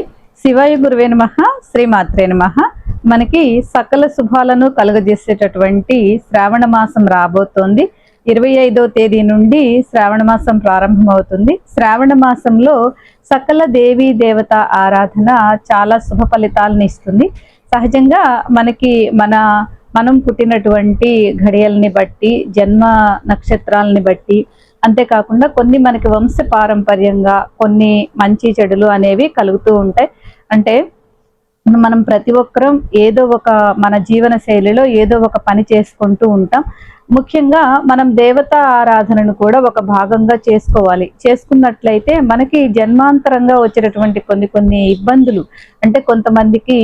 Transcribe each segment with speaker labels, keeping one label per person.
Speaker 1: శివాయ గురువే నమ శ్రీమాత్రే నమ. మనకి సకల శుభాలను కలుగజేసేటటువంటి శ్రావణ మాసం రాబోతోంది. ఇరవై ఐదో తేదీ నుండి శ్రావణ మాసం ప్రారంభమవుతుంది. శ్రావణ మాసంలో సకల దేవీ దేవత ఆరాధన చాలా శుభ ఫలితాలను ఇస్తుంది. సహజంగా మనకి మన మనం పుట్టినటువంటి ఘడియల్ని బట్టి జన్మ నక్షత్రాలని బట్టి అంతేకాకుండా కొన్ని మనకి వంశ పారంపర్యంగా కొన్ని మంచి చెడులు అనేవి కలుగుతూ ఉంటాయి. అంటే మనం ప్రతి ఒక్కరం ఏదో ఒక మన జీవన శైలిలో ఏదో ఒక పని చేసుకుంటూ ఉంటాం. ముఖ్యంగా మనం దేవతా ఆరాధనను కూడా ఒక భాగంగా చేసుకోవాలి. చేసుకున్నట్లయితే మనకి జన్మాంతరంగా వచ్చేటటువంటి కొన్ని కొన్ని ఇబ్బందులు అంటే కొంతమందికి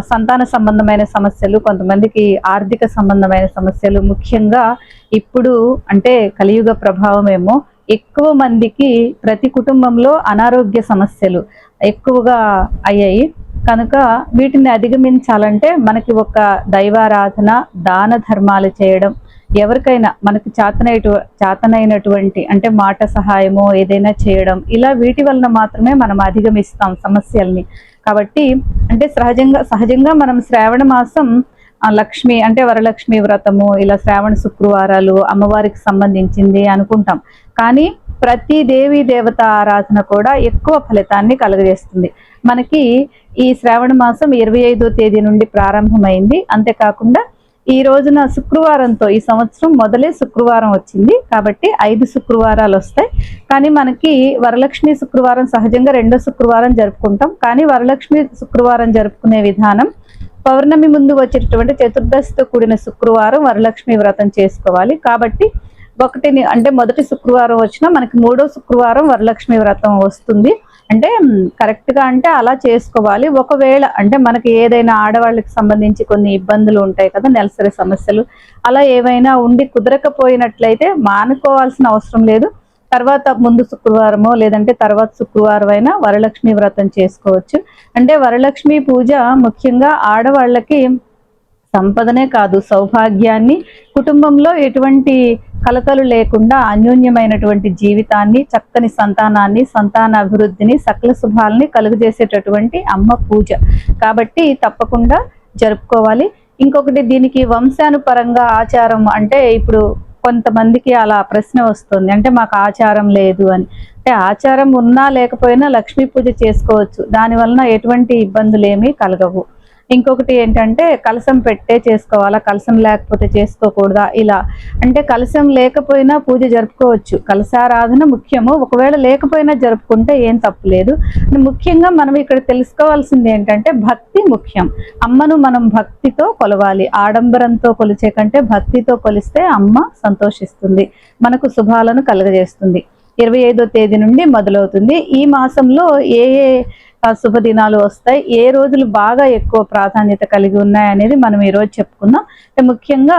Speaker 1: సంతాన సంబంధమైన సమస్యలు కొంతమందికి ఆర్థిక సంబంధమైన సమస్యలు ముఖ్యంగా ఇప్పుడు అంటే కలియుగ ప్రభావం ఏమో ఎక్కువ మందికి ప్రతి కుటుంబంలో అనారోగ్య సమస్యలు ఎక్కువగా అయ్యాయి. కనుక వీటిని అధిగమించాలంటే మనకి ఒక దైవారాధన దాన ధర్మాలు చేయడం ఎవరికైనా మనకు చేతనైన చాతనైనటువంటి అంటే మాట సహాయమో ఏదైనా చేయడం ఇలా వీటి వలన మాత్రమే మనం అధిగమిస్తాం సమస్యల్ని. కాబట్టి అంటే సహజంగా సహజంగా మనం శ్రావణ మాసం లక్ష్మి అంటే వరలక్ష్మి వ్రతము ఇలా శ్రావణ శుక్రవారాలు అమ్మవారికి సంబంధించింది అనుకుంటాం. కానీ ప్రతి దేవి దేవత ఆరాధన కూడా ఎక్కువ ఫలితాన్ని కలుగజేస్తుంది. మనకి ఈ శ్రావణ మాసం ఇరవై ఐదో తేదీ నుండి ప్రారంభమైంది. అంతేకాకుండా ఈ రోజున శుక్రవారంతో ఈ సంవత్సరం మొదలే శుక్రవారం వచ్చింది. కాబట్టి ఐదు శుక్రవారాలు వస్తాయి. కానీ మనకి వరలక్ష్మి శుక్రవారం సహజంగా రెండో శుక్రవారం జరుపుకుంటాం. కానీ వరలక్ష్మి శుక్రవారం జరుపుకునే విధానం పౌర్ణమి ముందు వచ్చేటటువంటి చతుర్దశితో కూడిన శుక్రవారం వరలక్ష్మి వ్రతం చేసుకోవాలి. కాబట్టి ఒకటిని అంటే మొదటి శుక్రవారం వచ్చినా మనకి మూడో శుక్రవారం వరలక్ష్మి వ్రతం వస్తుంది. అంటే కరెక్ట్గా అంటే అలా చేసుకోవాలి. ఒకవేళ అంటే మనకి ఏదైనా ఆడవాళ్ళకి సంబంధించి కొన్ని ఇబ్బందులు ఉంటాయి కదా నెలసరి సమస్యలు అలా ఏవైనా ఉండి కుదరకపోయినట్లయితే మానుకోవాల్సిన అవసరం లేదు. తర్వాత ముందు శుక్రవారమో లేదంటే తర్వాత శుక్రవారం అయినా వరలక్ష్మి వ్రతం చేసుకోవచ్చు. అంటే వరలక్ష్మి పూజ ముఖ్యంగా ఆడవాళ్ళకి సంపదనే కాదు సౌభాగ్యాన్ని. కుటుంబంలో ఎటువంటి కలకలు లేకుండా అన్యోన్యమైనటువంటి జీవితాన్ని చక్కని సంతానాన్ని సంతాన అభివృద్ధిని సకల శుభాలని కలుగజేసేటటువంటి అమ్మ పూజ. కాబట్టి తప్పకుండా జరుపుకోవాలి. ఇంకొకటి దీనికి వంశానుపరంగా ఆచారం అంటే ఇప్పుడు కొంతమందికి అలా ప్రశ్న వస్తుంది. అంటే మాకు ఆచారం లేదు అని. అంటే ఆచారం ఉన్నా లేకపోయినా లక్ష్మీ పూజ చేసుకోవచ్చు. దాని వలన ఎటువంటి ఇబ్బందులు ఏమీ కలగవు. ఇంకొకటి ఏంటంటే కలసం పెట్టే చేసుకోవాలా కలసం లేకపోతే చేసుకోకూడదా? ఇలా. అంటే కలసం లేకపోయినా పూజ జరుపుకోవచ్చు. కలసారాధన ముఖ్యము. ఒకవేళ లేకపోయినా జరుపుకుంటే ఏం తప్పు లేదు. ముఖ్యంగా మనం ఇక్కడ తెలుసుకోవాల్సింది ఏంటంటే భక్తి ముఖ్యం. అమ్మను మనం భక్తితో కొలవాలి. ఆడంబరంతో కొలిచే కంటే భక్తితో కొలిస్తే అమ్మ సంతోషిస్తుంది. మనకు శుభాలను కలుగజేస్తుంది. ఇరవై ఐదో తేదీ నుండి మొదలవుతుంది. ఈ మాసంలో ఏ ఏ శుభదినాలు వస్తాయి. ఏ రోజులు బాగా ఎక్కువ ప్రాధాన్యత కలిగి ఉన్నాయి అనేది మనం ఈరోజు చెప్పుకుందాం. అంటే ముఖ్యంగా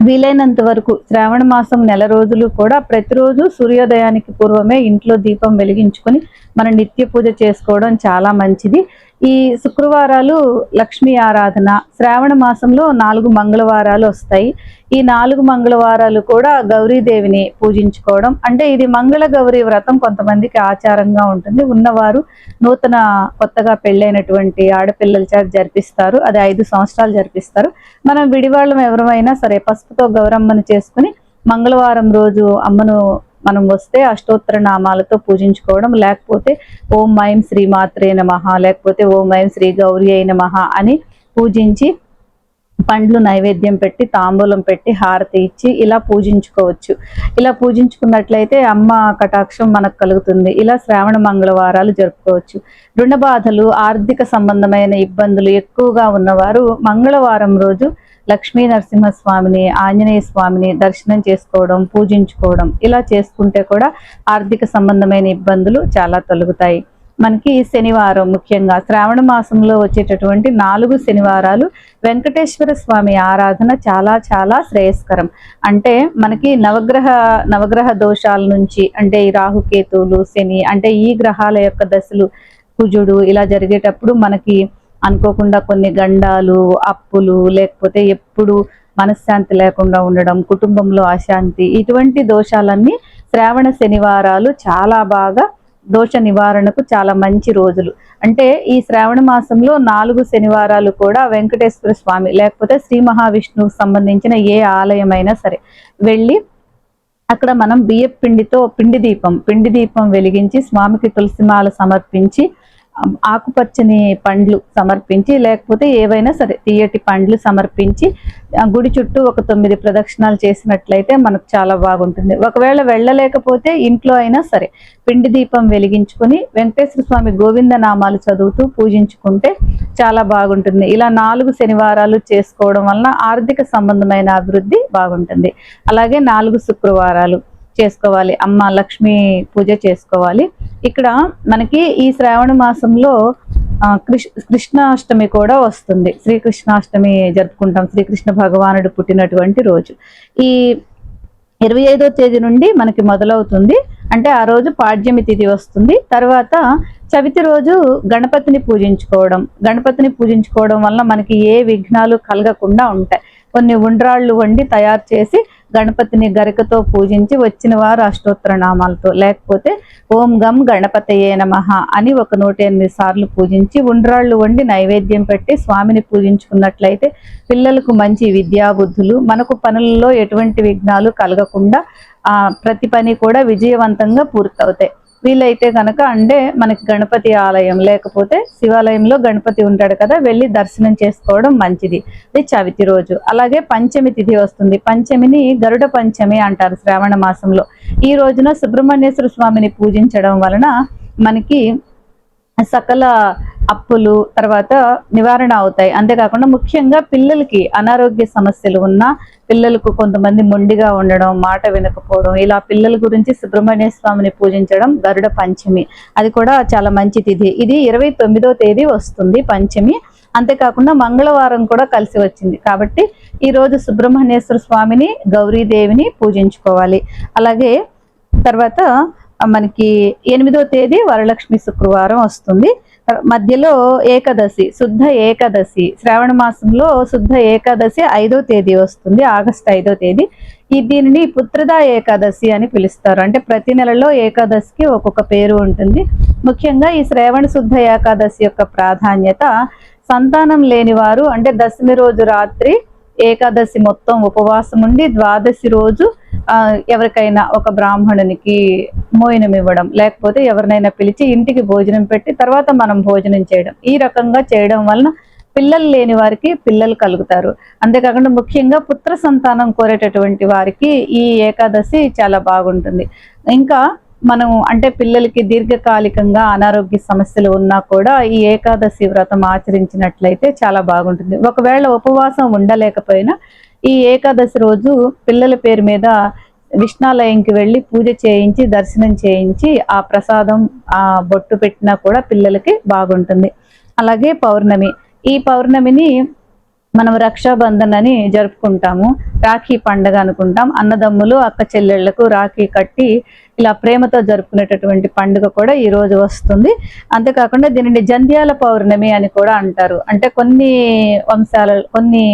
Speaker 1: వీలైనంత వరకు శ్రావణ మాసం నెల రోజులు కూడా ప్రతిరోజు సూర్యోదయానికి పూర్వమే ఇంట్లో దీపం వెలిగించుకొని మన నిత్య పూజ చేసుకోవడం చాలా మంచిది. ఈ శుక్రవారాలు లక్ష్మీ ఆరాధన. శ్రావణ మాసంలో నాలుగు మంగళవారాలు వస్తాయి. ఈ నాలుగు మంగళవారాలు కూడా గౌరీదేవిని పూజించుకోవడం. అంటే ఇది మంగళ గౌరీ వ్రతం కొంతమందికి ఆచారంగా ఉంటుంది. ఉన్నవారు నూతన కొత్తగా పెళ్ళైనటువంటి ఆడపిల్లల చేత జరిపిస్తారు. అది ఐదు సంవత్సరాలు జరిపిస్తారు. మనం విడివాళ్ళం ఎవరమైనా సరే పసుపుతో గౌరమ్మను చేసుకుని మంగళవారం రోజు అమ్మను మనం వస్తే అష్టోత్తర నామాలతో పూజించుకోవడం లేకపోతే ఓం మయం శ్రీ మాత్రే నమః లేకపోతే ఓం మయం శ్రీ గౌరీ అయిన మహా అని పూజించి పండ్లు నైవేద్యం పెట్టి తాంబూలం పెట్టి హారతి ఇచ్చి ఇలా పూజించుకోవచ్చు. ఇలా పూజించుకున్నట్లయితే అమ్మ కటాక్షం మనకు కలుగుతుంది. ఇలా శ్రావణ మంగళవారాలు జరుపుకోవచ్చు. రుణ బాధలు ఆర్థిక సంబంధమైన ఇబ్బందులు ఎక్కువగా ఉన్నవారు మంగళవారం రోజు లక్ష్మీ నరసింహస్వామిని ఆంజనేయ స్వామిని దర్శనం చేసుకోవడం పూజించుకోవడం ఇలా చేసుకుంటే కూడా ఆర్థిక సంబంధమైన ఇబ్బందులు చాలా తొలగుతాయి. మనకి శనివారం ముఖ్యంగా శ్రావణ మాసంలో వచ్చేటటువంటి నాలుగు శనివారాలు వెంకటేశ్వర స్వామి ఆరాధన చాలా చాలా శ్రేయస్కరం. అంటే మనకి నవగ్రహ నవగ్రహ దోషాల నుంచి అంటే ఈ రాహుకేతువులు శని అంటే ఈ గ్రహాల యొక్క దశలు కుజుడు ఇలా జరిగేటప్పుడు మనకి అనుకోకుండా కొన్ని గండాలు అప్పులు లేకపోతే ఎప్పుడు మనశ్శాంతి లేకుండా ఉండడం కుటుంబంలో అశాంతి ఇటువంటి దోషాలన్నీ శ్రావణ శనివారాలు చాలా బాగా దోష నివారణకు చాలా మంచి రోజులు. అంటే ఈ శ్రావణ మాసంలో నాలుగు శనివారాలు కూడా వెంకటేశ్వర స్వామి లేకపోతే శ్రీ మహావిష్ణువుకు సంబంధించిన ఏ ఆలయమైనా సరే వెళ్ళి అక్కడ మనం బియ్య పిండితో పిండి దీపం పిండి దీపం వెలిగించి స్వామికి తులసిమాల సమర్పించి ఆకుపచ్చని పండ్లు సమర్పించి లేకపోతే ఏవైనా సరే తీయటి పండ్లు సమర్పించి గుడి చుట్టూ ఒక తొమ్మిది ప్రదక్షిణాలు చేసినట్లయితే మనకు చాలా బాగుంటుంది. ఒకవేళ వెళ్ళలేకపోతే ఇంట్లో అయినా సరే పిండి దీపం వెలిగించుకొని వెంకటేశ్వర స్వామి గోవింద నామాలు చదువుతూ పూజించుకుంటే చాలా బాగుంటుంది. ఇలా నాలుగు శనివారాలు చేసుకోవడం వలన ఆర్థిక సంబంధమైన అభివృద్ధి బాగుంటుంది. అలాగే నాలుగు శుక్రవారాలు చేసుకోవాలి. అమ్మ లక్ష్మి పూజ చేసుకోవాలి. ఇక్కడ మనకి ఈ శ్రావణ మాసంలో ఆ, కృష్ కృష్ణాష్టమి కూడా వస్తుంది. శ్రీకృష్ణాష్టమి జరుపుకుంటాం. శ్రీకృష్ణ భగవానుడు పుట్టినటువంటి రోజు. ఈ ఇరవై ఐదో తేదీ నుండి మనకి మొదలవుతుంది. అంటే ఆ రోజు పాడ్యమి తిథి వస్తుంది. తర్వాత చవితి రోజు గణపతిని పూజించుకోవడం. గణపతిని పూజించుకోవడం వల్ల మనకి ఏ విఘ్నాలు కలగకుండా ఉంటాయి. కొన్ని ఉండ్రాళ్ళు వండి తయారు చేసి గణపతిని గరికతో పూజించి వచ్చిన వారు అష్టోత్తర నామాలతో లేకపోతే ఓం గం గణపతయే నమః అని ఒక నూట ఎనిమిది సార్లు పూజించి ఉండ్రాళ్ళు వండి నైవేద్యం పెట్టి స్వామిని పూజించుకున్నట్లయితే పిల్లలకు మంచి విద్యాబుద్ధులు మనకు పనులలో ఎటువంటి విఘ్నాలు కలగకుండా ఆ ప్రతి పని కూడా విజయవంతంగా పూర్తవుతాయి. వీలైతే కనుక అంటే మనకి గణపతి ఆలయం లేకపోతే శివాలయంలో గణపతి ఉంటాడు కదా వెళ్ళి దర్శనం చేసుకోవడం మంచిది. ఇది చవితి రోజు. అలాగే పంచమి తిథి వస్తుంది. పంచమిని గరుడ పంచమి అంటారు శ్రావణ మాసంలో. ఈ రోజున సుబ్రహ్మణ్యేశ్వర స్వామిని పూజించడం వలన మనకి సకల అప్పులు తర్వాత నివారణ అవుతాయి. అంతేకాకుండా ముఖ్యంగా పిల్లలకి అనారోగ్య సమస్యలు ఉన్నా పిల్లలకు కొంతమంది మొండిగా ఉండడం మాట వినకపోవడం ఇలా పిల్లల గురించి సుబ్రహ్మణ్య స్వామిని పూజించడం గరుడ పంచమి. అది కూడా చాలా మంచి తిథి. ఇది ఇరవై తొమ్మిదో తేదీ వస్తుంది పంచమి. అంతేకాకుండా మంగళవారం కూడా కలిసి వచ్చింది. కాబట్టి ఈరోజు సుబ్రహ్మణ్యేశ్వర స్వామిని గౌరీదేవిని పూజించుకోవాలి. అలాగే తర్వాత మనకి ఎనిమిదో తేదీ వరలక్ష్మి శుక్రవారం వస్తుంది. మధ్యలో ఏకాదశి శుద్ధ ఏకాదశి శ్రావణ మాసంలో శుద్ధ ఏకాదశి ఐదో తేదీ వస్తుంది ఆగస్ట్ ఐదో తేదీ. ఈ దీనిని పుత్రదా ఏకాదశి అని పిలుస్తారు. అంటే ప్రతి నెలలో ఏకాదశికి ఒక్కొక్క పేరు ఉంటుంది. ముఖ్యంగా ఈ శ్రావణ శుద్ధ ఏకాదశి యొక్క ప్రాధాన్యత సంతానం లేని వారు అంటే దశమి రోజు రాత్రి ఏకాదశి మొత్తం ఉపవాసం ఉండి ద్వాదశి రోజు ఎవరికైనా ఒక బ్రాహ్మణునికి మోయనం ఇవ్వడం లేకపోతే ఎవరినైనా పిలిచి ఇంటికి భోజనం పెట్టి తర్వాత మనం భోజనం చేయడం. ఈ రకంగా చేయడం వలన పిల్లలు లేని వారికి పిల్లలు కలుగుతారు. అంతేకాకుండా ముఖ్యంగా పుత్ర సంతానం కోరేటటువంటి వారికి ఈ ఏకాదశి చాలా బాగుంటుంది. ఇంకా మనం అంటే పిల్లలకి దీర్ఘకాలికంగా అనారోగ్య సమస్యలు ఉన్నా కూడా ఈ ఏకాదశి వ్రతం ఆచరించినట్లయితే చాలా బాగుంటుంది. ఒకవేళ ఉపవాసం ఉండలేకపోయినా ఈ ఏకాదశి రోజు పిల్లల పేరు మీద విష్ణాలయంకి వెళ్ళి పూజ చేయించి దర్శనం చేయించి ఆ ప్రసాదం ఆ బొట్టు పెట్టినా కూడా పిల్లలకి బాగుంటుంది. అలాగే పౌర్ణమి. ఈ పౌర్ణమిని మనం రక్షాబంధన్ అని జరుపుకుంటాము. రాఖీ పండగ అనుకుంటాం. అన్నదమ్ములు అక్క చెల్లెళ్ళకు రాఖీ కట్టి ఇలా ప్రేమతో జరుపుకునేటటువంటి పండుగ కూడా ఈ రోజు వస్తుంది. అంతేకాకుండా దీనిని జంధ్యాల పౌర్ణమి అని కూడా అంటారు. అంటే కొన్ని వంశాల కొన్ని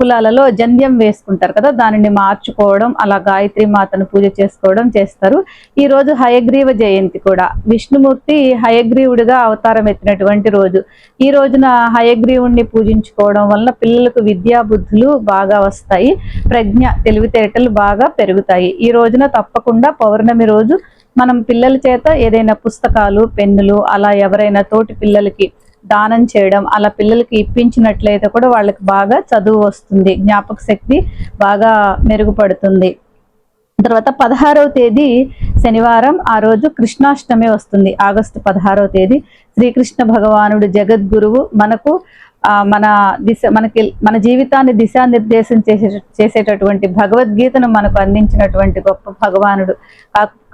Speaker 1: కులాలలో జంధ్యం వేసుకుంటారు కదా దానిని మార్చుకోవడం అలా గాయత్రి మాతను పూజ చేసుకోవడం చేస్తారు. ఈ రోజు హయగ్రీవ జయంతి కూడా. విష్ణుమూర్తి హయగ్రీవుడిగా అవతారం ఎత్తినటువంటి రోజు. ఈ రోజున హయగ్రీవుణ్ణి పూజించుకోవడం వల్ల పిల్లలకు విద్యా బుద్ధులు బాగా వస్తాయి ప్రజ్ఞ తెలివితేటలు బాగా పెరుగుతాయి. ఈ రోజున తప్పకుండా పౌర్ణమి రోజు మనం పిల్లల చేత ఏదైనా పుస్తకాలు పెన్నులు అలా ఎవరైనా తోటి పిల్లలకి దానం చేయడం అలా పిల్లలకి ఇప్పించినట్లయితే కూడా వాళ్ళకి బాగా చదువు వస్తుంది జ్ఞాపక శక్తి బాగా మెరుగుపడుతుంది. తర్వాత పదహారవ తేదీ శనివారం ఆ రోజు కృష్ణాష్టమి వస్తుంది ఆగస్టు పదహారవ తేదీ. శ్రీకృష్ణ భగవానుడు జగద్గురువు మనకు ఆ, మన దిశ మనకి మన జీవితాన్ని దిశానిర్దేశం చేసే చేసేటటువంటి భగవద్గీతను మనకు అందించినటువంటి గొప్ప భగవానుడు.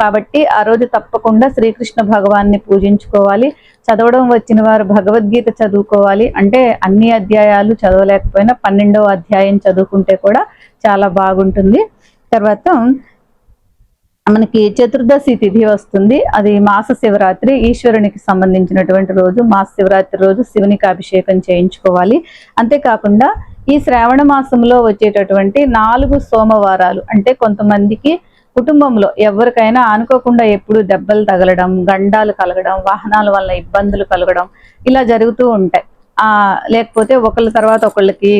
Speaker 1: కాబట్టి ఆ రోజు తప్పకుండా శ్రీకృష్ణ భగవాన్ని పూజించుకోవాలి. చదవడం వచ్చిన వారు భగవద్గీత చదువుకోవాలి అంటే అన్ని అధ్యాయాలు చదవలేకపోయినా పన్నెండవ అధ్యాయం చదువుకుంటే కూడా చాలా బాగుంటుంది. తర్వాత మనకి చతుర్దశి తిథి వస్తుంది. అది మాస శివరాత్రి ఈశ్వరునికి సంబంధించినటువంటి రోజు. మాస శివరాత్రి రోజు శివునికి అభిషేకం చేయించుకోవాలి. అంతేకాకుండా ఈ శ్రావణ మాసంలో వచ్చేటటువంటి నాలుగు సోమవారాలు అంటే కొంతమందికి కుటుంబంలో ఎవరికైనా అనుకోకుండా ఎప్పుడు దెబ్బలు తగలడం గండాలు కలగడం వాహనాల వల్ల ఇబ్బందులు కలగడం ఇలా జరుగుతూ ఉంటాయి. ఆ లేకపోతే ఒకళ్ళ తర్వాత ఒకళ్ళకి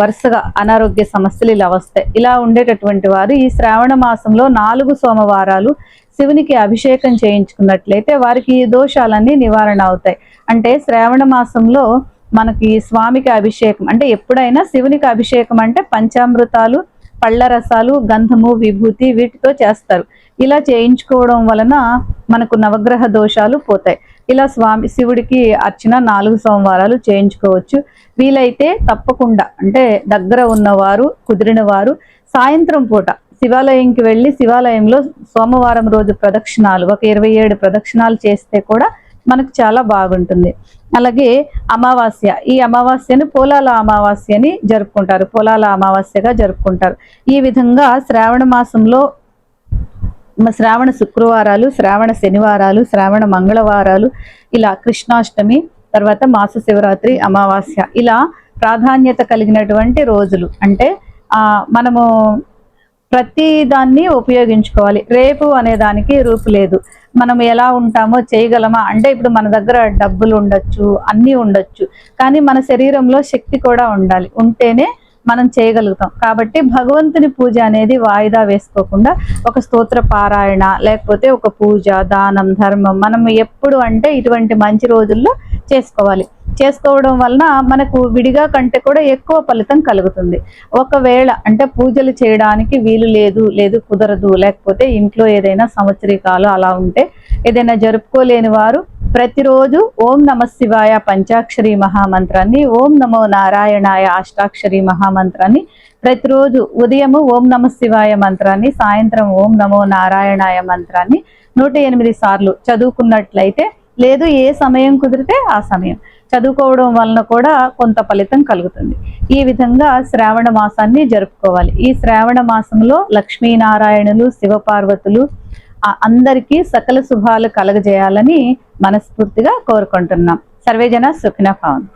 Speaker 1: వరుసగా అనారోగ్య సమస్యలు ఇలా వస్తాయి. ఇలా ఉండేటటువంటి వారు ఈ శ్రావణ మాసంలో నాలుగు సోమవారాలు శివునికి అభిషేకం చేయించుకున్నట్లయితే వారికి ఈ దోషాలన్నీ నివారణ అవుతాయి. అంటే శ్రావణ మాసంలో మనకి స్వామికి అభిషేకం అంటే ఎప్పుడైనా శివునికి అభిషేకం అంటే పంచామృతాలు పళ్ళ రసాలు గంధము విభూతి వీటితో చేస్తారు. ఇలా చేయించుకోవడం వలన మనకు నవగ్రహ దోషాలు పోతాయి. ఇలా స్వామి శివుడికి అర్చన నాలుగు సోమవారాలు చేయించుకోవచ్చు. వీలైతే తప్పకుండా అంటే దగ్గర ఉన్నవారు కుదిరిన వారు సాయంత్రం పూట శివాలయంకి వెళ్ళి శివాలయంలో సోమవారం రోజు ప్రదక్షిణాలు ఒక ఇరవై ఏడు ప్రదక్షిణాలు చేస్తే కూడా మనకు చాలా బాగుంటుంది. అలాగే అమావాస్య ఈ అమావాస్యను పోలాల అమావాస్యని జరుపుకుంటారు. పోలాల అమావాస్యగా జరుపుకుంటారు. ఈ విధంగా శ్రావణ మాసంలో శ్రావణ శుక్రవారాలు శ్రావణ శనివారాలు శ్రావణ మంగళవారాలు ఇలా కృష్ణాష్టమి తర్వాత మాస శివరాత్రి అమావాస్య ఇలా ప్రాధాన్యత కలిగినటువంటి రోజులు. అంటే ఆ మనము ప్రతి దాన్ని ఉపయోగించుకోవాలి. రేపు అనే దానికి రూపు లేదు. మనం ఎలా ఉంటామో చేయగలమా? అంటే ఇప్పుడు మన దగ్గర డబ్బులు ఉండొచ్చు అన్నీ ఉండొచ్చు. కానీ మన శరీరంలో శక్తి కూడా ఉండాలి. ఉంటేనే మనం చేయగలుగుతాం. కాబట్టి భగవంతుని పూజ అనేది వాయిదా వేసుకోకుండా ఒక స్తోత్ర పారాయణ లేకపోతే ఒక పూజ దానం ధర్మం మనం ఎప్పుడు అంటే ఇటువంటి మంచి రోజుల్లో చేసుకోవాలి. చేసుకోవడం వలన మనకు విడిగా కంటే కూడా ఎక్కువ ఫలితం కలుగుతుంది. ఒకవేళ అంటే పూజలు చేయడానికి వీలు లేదు లేదు కుదరదు లేకపోతే ఇంట్లో ఏదైనా సంవత్సరికాలు అలా ఉంటే ఏదైనా జరుపుకోలేని వారు ప్రతిరోజు ఓం నమ శివాయ పంచాక్షరి మహామంత్రాన్ని ఓం నమో నారాయణాయ అష్టాక్షరి మహామంత్రాన్ని ప్రతిరోజు ఉదయము ఓం నమ శివాయ మంత్రాన్ని సాయంత్రం ఓం నమో నారాయణాయ మంత్రాన్ని నూట ఎనిమిది సార్లు చదువుకున్నట్లయితే లేదు ఏ సమయం కుదిరితే ఆ సమయం. చదువుకోవడం వలన కూడా కొంత ఫలితం కలుగుతుంది. ఈ విధంగా శ్రావణ మాసాన్ని జరుపుకోవాలి. ఈ శ్రావణ మాసంలో లక్ష్మీనారాయణులు శివపార్వతులు అందరికీ సకల శుభాలు కలగజేయాలని మనస్ఫూర్తిగా కోరుకుంటున్నాం. సర్వేజన సుఖిన భవన్